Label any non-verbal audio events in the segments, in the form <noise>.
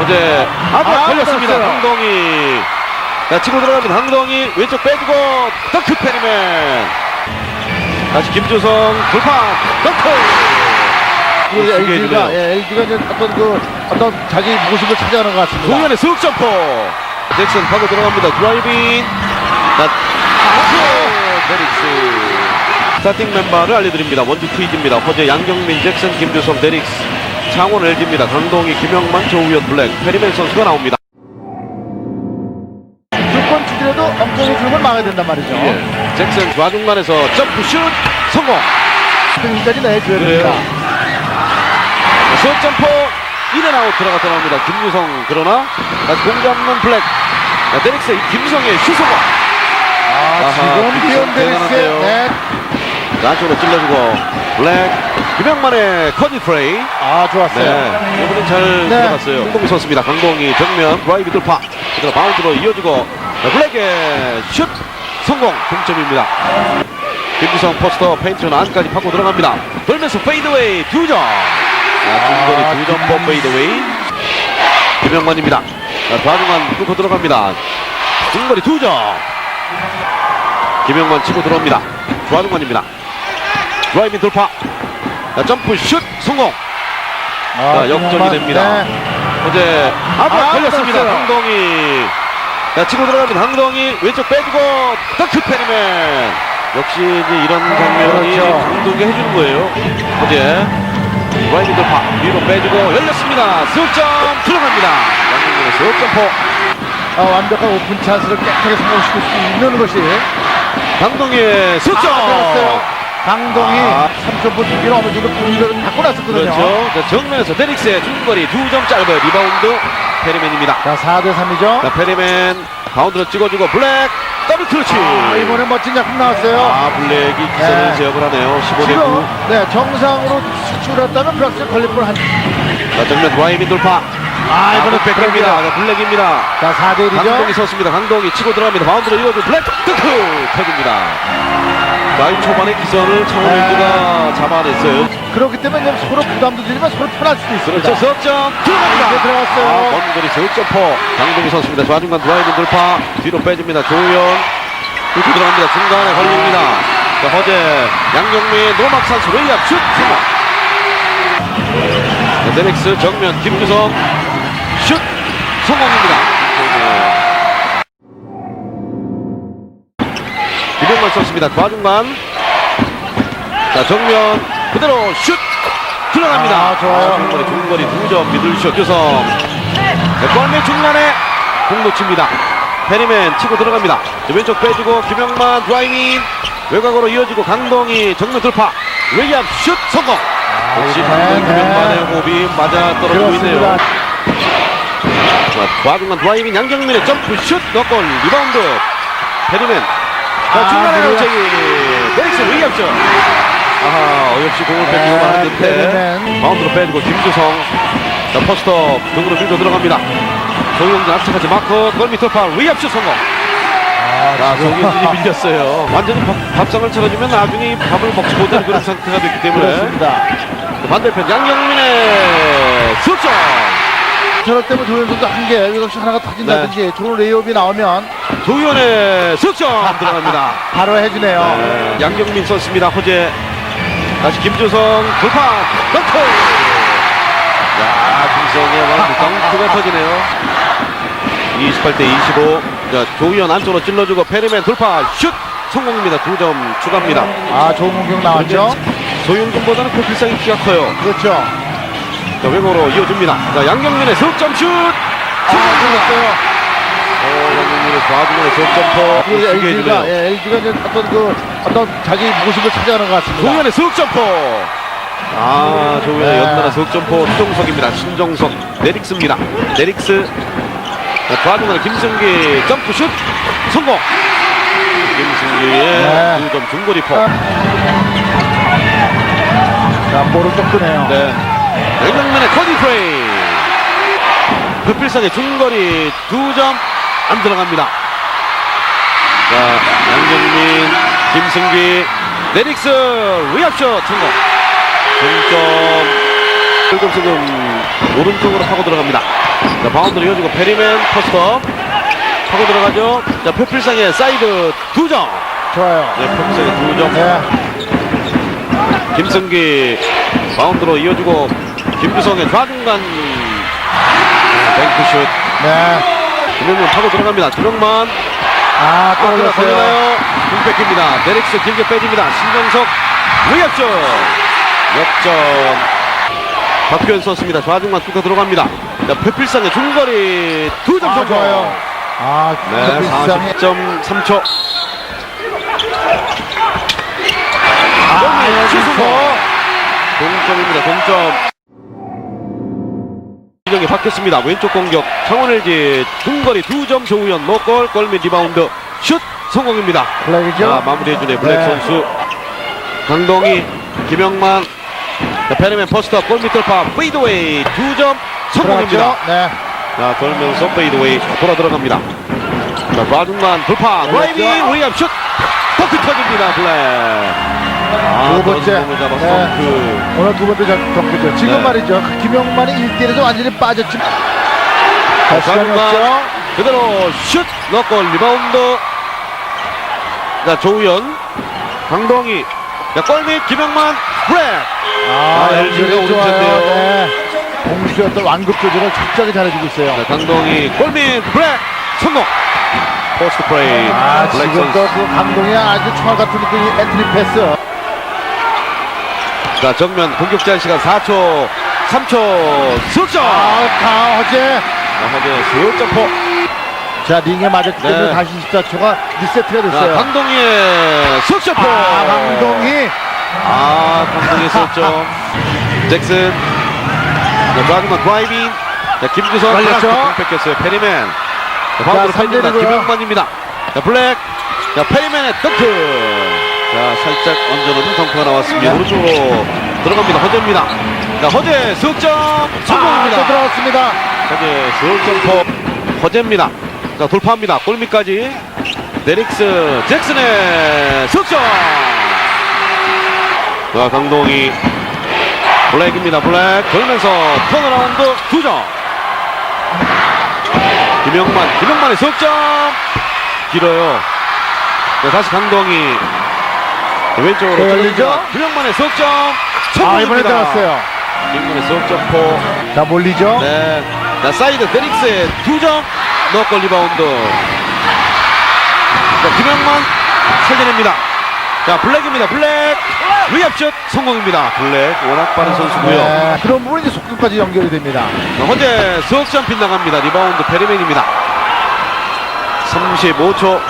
어제 아, 아, 걸렸습니다. 걸렸어요. 강동희. 자, 치고 들어갑니다. 강동희 왼쪽 빼주고 덩크 페리맨. 다시 김주성 돌파 덩크. 이 어, 쉽게 LG가. 예, LG가 이제 어떤 그 어떤 자기 모습을 찾아가는 것 같습니다. 동현의 슥 점퍼. 잭슨 파고 들어갑니다. 드라이빙. 자, 아, 데릭스. 스타팅 멤버를 알려드립니다. 원주 트위즈입니다. 허재 양경민, 잭슨, 김주성, 데릭스. 창원 LG입니다. 강동희, 김영만, 조우현, 블랙, 페리맨 선수가 나옵니다. 두번 주더라도 엄청나게 주름을 막아야 된단 말이죠. 예. 잭슨 좌중간에서 점프 슛 성공. 스크린까지 내줘야. 됩니다. 슥 점퍼 인앤아웃 들어갔다 나옵니다. 김유성 그러나 다시 공 잡는 블랙. 자, 데릭스의 김성의 슛 성공. 아, 아하, 지금 비욘 데릭스의. 네. 자, 안쪽으로 찔러주고 블랙 김영만의 커디 프레이. 아, 좋았어요. 네. 이번엔 잘 네. 들어갔어요. 강동희 선수입니다. 강동희 정면 드라이브 돌파. 그대로 바운드로 이어지고 자, 블랙의 슛 성공. 동점입니다. 김주성 포스터 페인트는 안까지 파고 들어갑니다. 돌면서 페이드웨이 두 점. 아, 중거리 아, 두점포 페이드웨이. 김영만입니다. 자, 좌중간 뚫고 들어갑니다. 중거리 두 점. 김영만 치고 들어옵니다. 좌중간입니다. 드 라이빙 돌파 자, 점프 슛 성공 아, 자, 역전이 됩니다. 네. 어제 아까 아, 걸렸습니다. 걸렸어요. 강동희. 자, 치고 들어갑니다. 강동희 왼쪽 빼주고 덩크 페리맨. 역시 이제 이런 장면이 그렇죠. 감독이 해주는 거예요. 어제 드라이빙 돌파 위로 빼주고 열렸습니다. 수점 들어갑니다. 양민의 수점포. 아, 완벽한 오픈 찬스를 깨끗하게 성공시킬 수 있는 것이 강동희의 수점. 아. 강동이 아. 3점포 두기는 어느 정도 분위기를 갖고 났었거든요. 그렇죠. 자, 정면에서 데릭스의 중거리 두점 짧은 리바운드 페리맨입니다. 자, 4대 3이죠. 자, 페리맨 바운드로 찍어주고 블랙 더블 클러치. 아, 이번에 멋진 작품 나왔어요. 아, 블랙이 기선을 네. 제압을 하네요. 15대 9. 지금 네, 정상으로 수출했다면 브락스 걸릴 뻔한 자, 정면 드라이빙 돌파. 아, 이번에 백입니다. 자, 블랙입니다. 자, 4대 1이죠. 강동이 섰습니다. 강동이 치고 들어갑니다. 바운드로 이어준 블랙 득크. 자, 이 초반에 기선을 창원 네. 잡아냈어요. 그렇기 때문에 그냥 서로 부담도 드리면 서로 편할 수도 있습니다. 그렇죠. 석점 들어갑니다. 이제 들어갔어요. 아, 먼 거리 석점포. 강동이 섰습니다. 좌중간 드라이빙 돌파. 뒤로 빼줍니다. 조우현. 또 들어갑니다. 중간에 걸립니다. 자, 허재, 양경민, 노막산수 레이업 슛 성공. 자, 데렉스 정면 김규성 슛 성공입니다. 김영만 선수입니다. 좌중간. 자, 정면 그대로 슛 들어갑니다. 아, 좋아요. 중거리 중거리 두점 미들슛 규성. 자, 골밑 중간에 공 놓칩니다. 페리맨 치고 들어갑니다. 자, 왼쪽 빼주고 김영만 드라이빙 외곽으로 이어지고 강동희 정면 돌파 레이업 슛 성공. 역시 네, 강동 네. 김영만의 호흡이 맞아 떨어지고 있네요. 자, 좌중간 드라이빙 양경민의 점프 슛 넣고 리바운드. 페리맨. 자 아, 중간에. 저기 데릭스 레이업죠 아하 어이없이 공을 뺏기고 네, 마는 듯해 페리맨. 바운드로 빼주고 김주성. 자 포스터 등으로 밀고 들어갑니다. 조용진 앞차까지 마크 골밑 돌파 레이업슛 성공. 아, 조용진이 <laughs> 밀렸어요. 완전히 밥, 밥상을 차려주면 나중에 밥을 먹지 못하는 그런 상태가 됐기 때문에. 그렇습니다. 자, 반대편 양경민의 수점 저럴 때면 조현 선수 한 개, 이것이 하나가 터진다든지 네. 좋은 레이업이 나오면 조현의 석점 들어갑니다. 바로 해주네요. 네, 양경민 선수입니다. 허재 다시 김주성 돌파 덩크. 야 김성의 덩크가 터지네요. 28대 25. 자 조현 안쪽으로 찔러주고 페리맨 돌파 슛 성공입니다. 두 점 추가입니다. 아, 좋은 공격 나왔죠? 소윤준보다는 표필상이 키가 커요. 그렇죠. 자 외곽으로 이어줍니다. 자 양경민의 석점 슛 아. 어, 양경민의 좌중간의 그 크게 LG가, 해주네요. 예, LG가 이제 어떤 그, 어떤 자기 모습을 찾아가는 것 같습니다. 조현의 석점포 아 조현의 네. 연달아 석점포 신정석입니다 신정석 네릭스입니다 네릭스 자, 좌중간에 김승기 점프슛 성공 김승기의 네. 두점 중거리포 자, 볼을 좀 끄네요. 네 양경민의 커디 프레이 급필상의 중거리 두 점 안 들어갑니다 자 양경민 김승기 네릭스 리압슛 성공 동점 지금 오른쪽으로 파고 들어갑니다. 자, 바운드를 이어주고 페리맨 포스터 파고 들어가죠. 자, 표필상의 사이드 두 점. 좋아요. 네, 표필상의 두 점. 네. 김승기 바운드로 이어주고 김주성의 좌중간 뱅크슛. 네. 김영만 파고 들어갑니다. 주명만 아, 떨어졌 떨어졌어요. 어요 공 뺏깁니다. 데릭스 길게 빼줍니다. 신정석 위협점 역점 박규현 선수입니다. 좌중간 뚫고 들어갑니다. 자, 표필상의 중거리 두 점 아, 성공. 좋아요. 아, 네, 비상에 40.3초. 아, 여기서 여기서 동점입니다. 동점. 이정이 바뀌었습니다. 왼쪽 공격 창원 LG 중거리 두 점 조우현 노골 골밑 리바운드 슛 성공입니다. 블랙이죠? 자, 마무리해주네 블랙 네. 선수 강동희 김영만 자, 페르맨 포스터 골밑 돌파 페이드웨이 두 점 성공입니다. 들어갔죠? 네. 자 돌면서 페이드웨이 돌아 들어갑니다. 자 좌중간 돌파 드라이빙 리압 슛 덩크 터집니다 블랙. 아, 두 번째. 네. 덩크. 오늘 두 번째 덩크죠. 지금 네. 말이죠. 그 김영만이 1대1에서 완전히 빠졌지만. 자, 시간이 없죠? 그대로 슛 넣고 리바운드. 자 조우현 강동희 자 골밑 김영만 블랙. 아, 아, LG가 좋아요. 오른쪽인데요. 네. 어떤 완급 조절을 철저하게 잘해주고 있어요. 자, 강동희 골밑 블랙 성공. 포스트 플레이 아, 블랙 지금 선수. 또그 감동이 아주 총알 같은 그 엔트리 패스. 자 정면 공격 제한 시간 4초 3초 석점 아, 강호재. 자, 허재 석점포 자, 링에 맞았기 때문에 네. 다시 24초가 리세트가 자 됐어요. 강동희의 석점포 아, 강동이. 아 강동희 석점 <laughs> 잭슨 자 좌중간 드라이빙 자 김주성 걸렸죠? 공 뺏겼어요 페리맨 자 바운드로 자, 뺏깁니다 삼대리고요. 김영만입니다 자 블랙 자 페리맨의 덩크 자 살짝 얹어놓는 덩크가 나왔습니다 네. 오른쪽으로 들어갑니다 허재입니다 자 허재 석점 아, 성공입니다 또 들어갔습니다. 허재 서울점퍼 허재입니다. 자 돌파합니다. 골밑까지 데릭스 잭슨의 석점. 자 강동희 블랙입니다. 블랙 돌면서 턴어라운드 두 점. 김영만 김영만의 석점 길어요. 자 다시 강동희 자, 왼쪽으로 또 열리죠? 김영만의 석점 아, 이번에 성공입니다. 들어갔어요. 김영만의 석점포 자, 몰리죠? 네. 자, 사이드 데릭스의 두점 넣고 리바운드. 자, 김영만 살려냅니다. 자, 블랙입니다. 블랙. 위압슛 성공입니다. 블랙. 워낙 빠른 선수고요. 네, 그런 부분이 이제 속도까지 연결이 됩니다. 자, 현재 석점 빗나갑니다. 리바운드 페리맨입니다. 35초.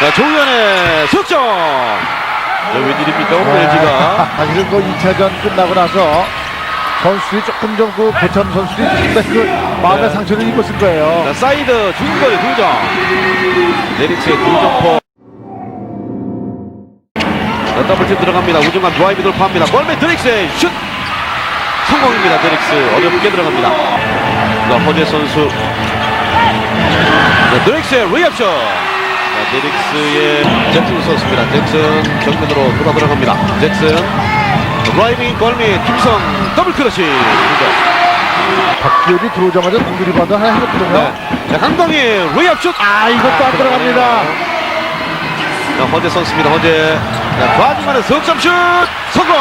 자, 조현의 석점. 자, 웬일입니까? 오늘 LG가. 사실은 그 2차전 끝나고 나서 선수들이 조금 전그 보참 선수들이 상당히 그 마음의 네. 상처를 입었을 거예요. 자, 사이드 중거리 두 점. 데릭스의 두 점포. 자, 더블팀 들어갑니다. 우중간 드라이브 돌파합니다. 골밑 데릭스의 슛! 성공입니다. 데릭스 어렵게 들어갑니다. 자, 허재 선수. 자, 데릭스의 리압슛! 자, 데릭스의 잭슨 선수입니다. 잭슨 정면으로 돌아 들어갑니다. 잭슨. 드라이빙 골밑 김성 더블 크러쉬. 박기열이 들어오자마자 공격 리바운드 하나 해줬거든요. 네. 자, 강동희 리압슛! 아, 이것도 안 들어갑니다. 자, 허재 선수입니다. 허재. 자, 좌중간에 석점슛 성공.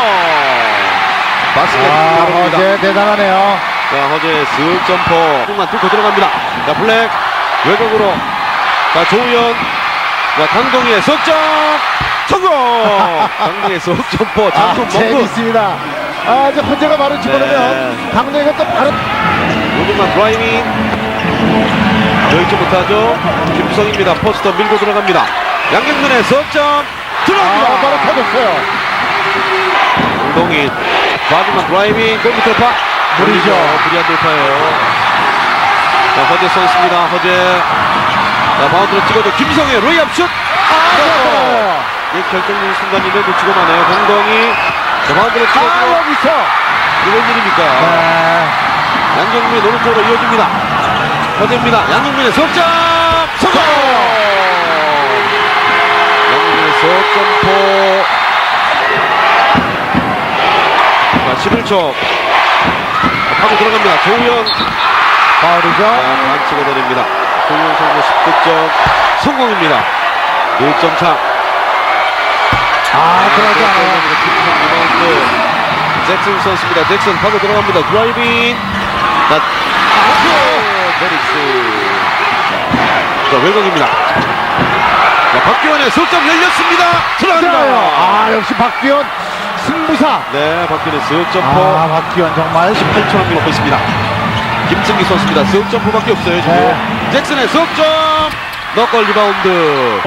바스켓 아. 어제 대단하네요. 자, 허재 석점포. 중간 뚫고 들어갑니다. 자, 블랙 외곽으로. 자, 조우현. 자, 강동희의 석점 성공. 강동희의 석점포. 아, 장점 먹고. 재밌습니다. 아, 이제 혼자가 바로 집어넣으면 네. 강동이가 또 바로 요즘만 드라이빙. 여의치 못하죠. 김성입니다. 포스터 밀고 들어갑니다. 양경근의 석점 들어갑니다. 아, 바로 터졌어요. 강동희 좌중간 드라이빙 골밑 돌파 무리죠. 무리한 돌파예요 자 허재 선수입니다 허재 자 바운드로 찍어도 김성의 레이업 슛 아. 이 결정적인 순간인데 놓치고 마네요 강동희 자 바운드로 아, 찍어도 여기서. 이게 웬일입니까 네. 양경민 오른쪽으로 이어줍니다 허재입니다 양경민의 석점 성공 양경민의 석점포 자 11초 하고 들어갑니다. 조우영 파울이죠. 아, 반칙을 내립니다. 선수 10득점 성공입니다. 1점 차. 아, 들어가지 않아요. 리바운드. 잭슨 선수입니다. 잭슨 파고 들어갑니다. 드라이빙. 나, 아, 베릭스. 자, 외곽입니다. 자, 박기원의 석점 열렸습니다. 들어갑니다. 아, 역시 박기현 승부사. 네, 박기원의 석점포. 아, 박기현 정말 8초 남기고 있습니다. 김승기 선수입니다. 석점포밖에 없어요, 지금. 네. 잭슨의 석점! 너걸 리바운드.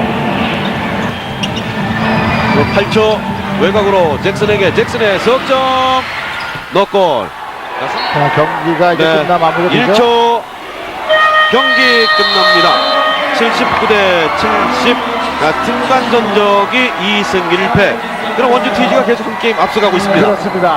8초 외곽으로 잭슨에게 잭슨의 너골 자, 경기가 이제 네. 끝나 마무리되죠. 1초 경기 끝납니다 79대 70 자, 팀간 전적이 2승 1패 그럼 원주 TG가 계속 한 게임 앞서가고 있습니다 그렇습니다.